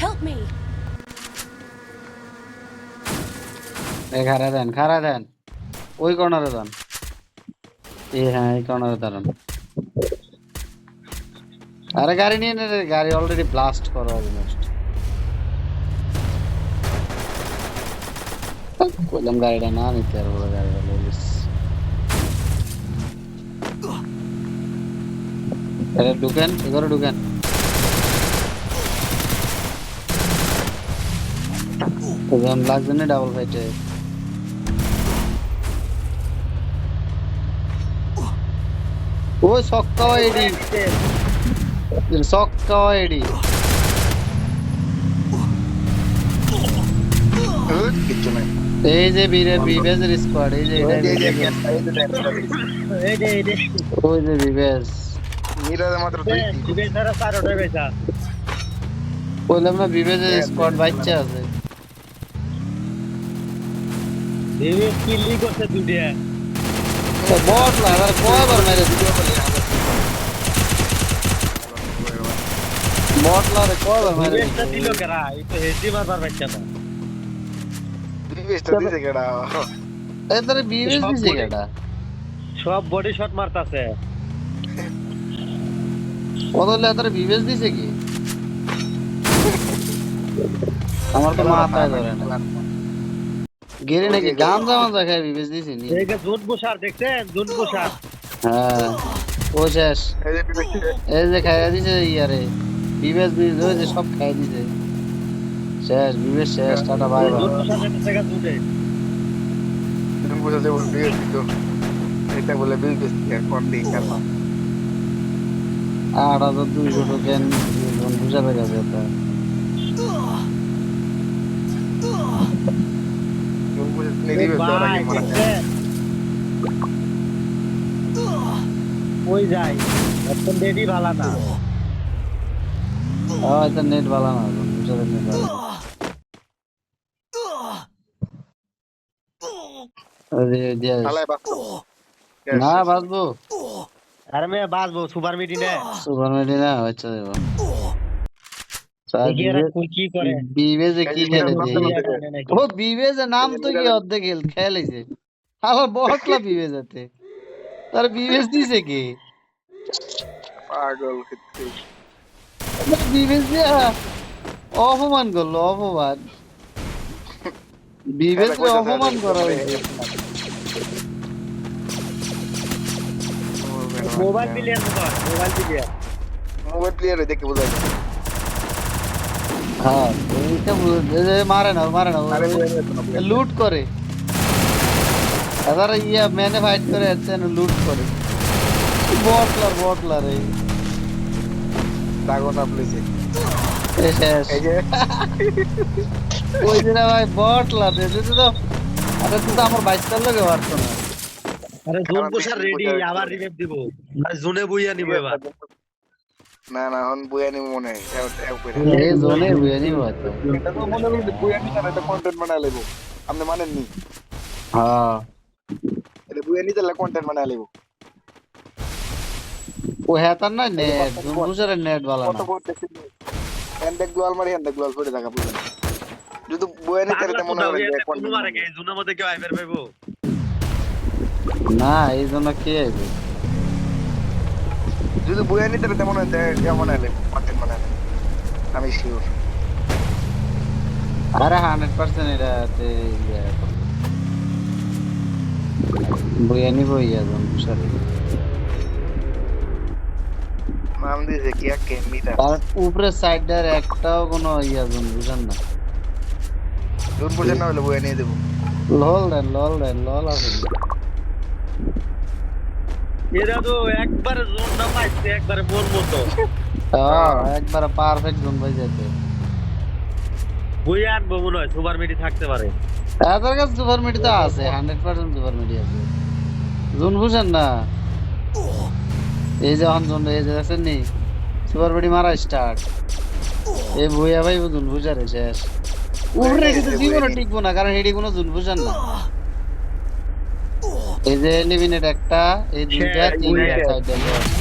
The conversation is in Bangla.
Help me! এ খারা দেন খারা দেন। ওই কর্নারে দেন এই হ্যাঁ এই কর্নারে দাঁড়ান। আরে গাড়ি নিয়ে নে গাড়ি অলরেডি ব্লাস্ট করা অলমোস্ট কইলাম গাড়িটা না নিতে আর বড় গাড়িটা লইলিস আরে ঢুকেন এগারো ঢুকেন। ওজন লাগছে না ডাবল ফাইটে সক্কা এডি সক্কা এডি এই যে বীরে বিবেজের স্কোয়াড এই যে এটা এই যে- এই বিবেজ। একটা- এই যে এই যে এই যে ওই যে বিবেজ। মিরাজে মাত্র দুই ধরে বেচা বললাম না বিবেজের স্কোয়াড বাচ্চা আছে। দিবে কিল্লি করছে দুইটা তো বট লাগার কয়বার মেরে দিল বট লাগার কয়বার মেরে দিবেটা দিল দিল কেরা এই তো হেডি মারবার বাচ্চা না দুই দিছে কেডা এদের সব দিছে বলে- সব বডি শট মারতাছে কদলে এদের বিবেজ দিছে কি আমার তো মাথায় ধরে না। গেরে নাকি গান জামান দেখায় বিবেজ দিছে নি? এই যে জুন বসার দেখছেন? জুন বসার। হ্যাঁ ও শেষ এই যে খাইয়া দিছে ইয়ারে বিবেশ বিবেশ ওই যে সব খাইয়া দিছে। শেষ বিবেশ শেষ টাটা বাই বাই। জুন বসার থেকে জুটে। তুমি বুঝা যে ওর বিয়ে এটা বলে বিল দিস কোন দিক কারণ আট হাজার দুইশো টোকেন বুঝাবে গেছে এটা ওই যাই এখন রেডি ভালা না। এটা নেট ভালো না বুঝাবে নেট ভালো না। বাঁচবো আরে মে বাসবো সুপার মিটি নে সুপার মেডি না বাচ্চা বিবেজে কি খেলে এই যে দিই বিবেজ জানে নাকি। ও বিবেজের নাম তো কি অর্ধেক খেল খেলেছে আমার বটলা বিবেজাতে তার বিবেজ দিছে কি পাগল কিত্তি বিবেজ দিয়া অপমান করল অপমান বিবেজকে অপমান করা হয়েছে mobile player mobile player mobile player দেখে বোঝা যায় হ্যাঁ এইটা মারে না মারে না লুট করে। এবার ইয়া ম্যানে ফাইট করে এসছেন লুট করে। বটলার বটলার এই দাগন আপলিছে ওই যে না ভাই বটলার এই যে তো আরে তুই তো আমার বাইশটার লোকে পারতো না। আরে জুন বসার রেডি আবার রিভাইভ দিব। জুনে বইয়া নিব এবার। না না হন বুয়ানি মনে হয় এই জোনে বুঝে নিব হয়তো এটা তো মনে হলো যে বুয়ানি না এটা কন্টেন্ট বানায় লেবো আপনি মানেননি? হ্যাঁ। এটা বুয়ানি তাহলে কন্টেন্ট বানায় লেবো ও হেতার না নেট বুঝারে নেট কত না। করতেছি হ্যান্ড ব্যাগ গ্লোয়াল মারি দেখা বুঝলেন। যদি বুয়ানি তাহলে তো মনে হয় মারে মধ্যে কেউ পাইবো? না এই জন্য কে আইবে? যদি বুয়ানি তাহলে তেমন হয় যে কেমন আলে কন্টেন্ট বানায় আমি শিওর আরে হান্ড্রেড পার্সেন্ট এটাতে বইয়া নিব ইয়া জন বুঝারে নাম দিয়েছে কি এক আর উপরে সাইডটার একটাও কোনো ইয়া জন বুঝেন না। জোন বুঝে না হলে বুয়ানি দেবো। লল দেন লল দেন লল আছে এরা তো একবারে জোন পাইছে একবারে মতো। হ্যাঁ পারফেক্ট জন হয়ে যেতে বইয়া আনব মনে হয় সুপার মিটি থাকতে পারে। তাদের কাছে সুপার মিডি তো আছে হান্ড্রেড পার্সেন্ট সুপার মিডি আছে। জুন বুঝেন না? এই যে অন জন এই যে আছেন নি? সুপার মিডি মারা স্টার্ট এই বইয়া ভাই জুন বুঝারে শেষ। উপরে কিন্তু জীবনে টিকবো না কারণ হেডি কোনো জুন বুঝেন না। এই যে নিবিনের একটা এই দুইটা তিনটা সাইড সাইড